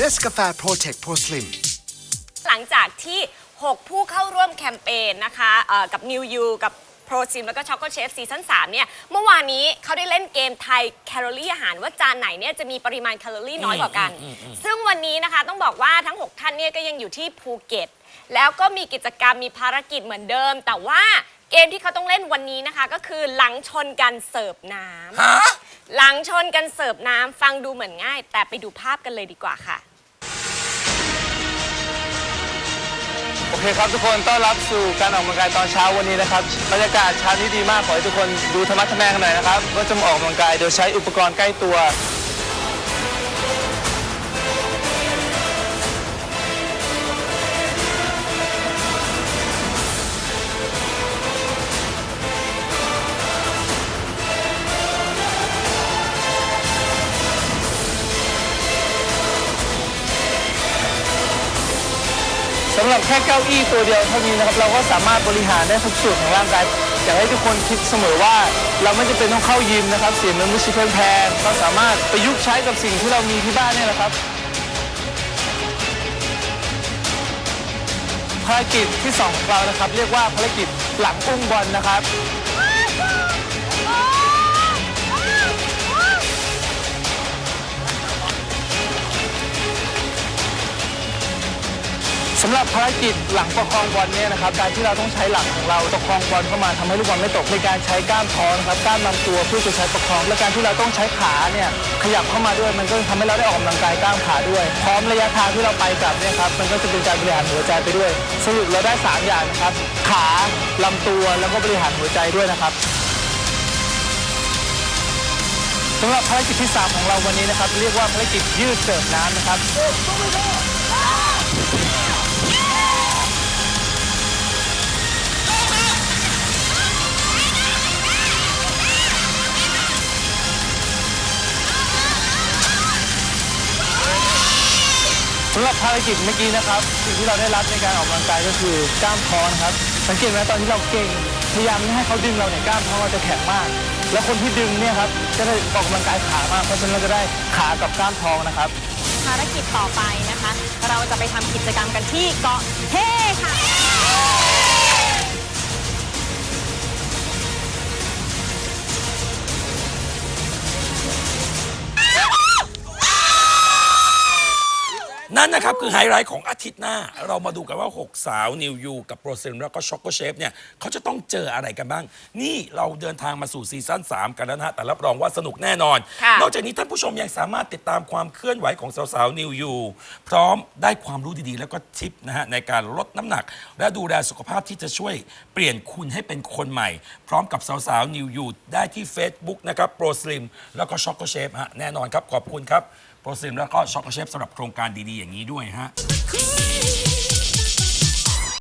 Nescafe Protect Pro Slim หลังจากที่ 6 ผู้เข้าร่วมแคมเปญนะคะเอ่อกับ New You กับ Pro Sim แล้วก็ Choco Chef ซีซั่น3เนี่ย เมื่อวานนี้เขาได้เล่นเกมไทยแคลอรี่อาหารว่าจานไหนเนี่ยจะมีปริมาณแคลอรี่น้อยกว่ากัน ซึ่งวันนี้นะคะต้องบอกว่าทั้ง 6 ท่านเนี่ยก็ยังอยู่ที่ภูเก็ต แล้วก็มีกิจกรรมมีภารกิจเหมือนเดิม แต่ว่าเกมที่เขาต้องเล่นวันนี้นะคะ ก็คือหลังชนกันเสิร์ฟน้ำฮะหลังชนกันเสิร์ฟน้ำฟังดูเหมือนง่าย แต่ไปดูภาพกันเลยดีกว่าค่ะ โอเคครับทุกคนต้อนรับสู่การออกกำลังกายตอนเช้าวันนี้นะครับบรรยากาศเช้านี้ดีมากขอให้ทุกคนดูธรรมะทแมงกันหน่อยนะครับก็จะมาออกกำลังกายโดยใช้อุปกรณ์ใกล้ตัว สำหรับแค่เก้าอี้ตัวเดียวเท่านี้นะครับเราก็สามารถบริหารได้ทุกส่วนของร่างกายอยากให้ทุกคนคิดเสมอว่า เราไม่จำเป็นต้องเข้ายิมนะครับเสียเงินไม่ใช่แพงเราสามารถประยุกต์ใช้กับสิ่งที่เรามีที่บ้านเนี่ยแหละครับภารกิจที่สองของเรานะครับ เรียกว่าภารกิจหลังอุ้งบอลนะครับ สำหรับภารกิจหลังประคองบอลเนี่ยนะครับการที่เราต้องใช้หลังของเราประคองบอลเข้ามาทำให้ลูกบอลไม่ตกในการใช้กล้ามท้องนครับกล้ามลำตัวเพื่อจะใช้ประคอง และการที่เราต้องใช้ขาเนี่ยขยับเข้ามาด้วยมันก็ทำให้เราได้ออกกำลังกายกล้ามขาด้วย พร้อมระยะทางที่เราไปกลับเนี่ยครับมันก็จะเป็นการบริหารหัวใจไปด้วยสรุปเราได้สามอย่างนะครับขาลำตัวแล้วก็บริหารหัวใจด้วยนะครับสำหรับภารกิจที่ 3 ของเราวันนี้นะครับ เรียกว่าภารกิจยืดเสิร์ฟน้ำนะครับ รับภารกิจเมื่อกี้นะครับ สิ่งที่เราได้รับในการออกกำลังกายก็คือกล้ามท้องนะครับ สังเกตไหมตอนที่เราเก่งพยายามไม่ให้เขาดึงเราเนี่ยกล้ามท้องเราจะแข็งมาก แล้วคนที่ดึงเนี่ยครับจะได้ออกกำลังกายขามากเพราะฉะนั้นเราจะได้ขากับกล้ามท้องนะครับ ภารกิจต่อไปนะคะ เราจะไปทำกิจกรรมกันที่เกาะเท่ค่ะ นั่นนะครับคือไฮไลท์ของอาทิตย์หน้า เรามาดูกันว่า 6 สาวนิวยูกับโปรเซนแล้วก็ช็อกโกเชฟเนี่ยเขาจะต้องเจออะไรกันบ้าง นี่เราเดินทางมาสู่ซีซั่น3 กันแล้วนะฮะแต่รับรองว่าสนุกแน่นอนค่ะนอกจากนี้ท่านผู้ชมยังสามารถติดตามความเคลื่อนไหวของสาวๆนิวยูพร้อมได้ความรู้ดีๆ แล้วก็ทิปนะฮะในการลดน้ำหนัก และดูแลสุขภาพที่จะช่วยเปลี่ยนคุณให้เป็นคนใหม่ พร้อมกับสาวๆนิวยูได้ที่ Facebook นะครับโปรสลิมแล้วก็ช็อกโกเชฟฮะแน่นอนครับขอบคุณครับโปรสลิมแล้วก็ช็อกโกเชฟสำหรับโครงการดีๆอย่างอย่างนี้ด้วยฮะ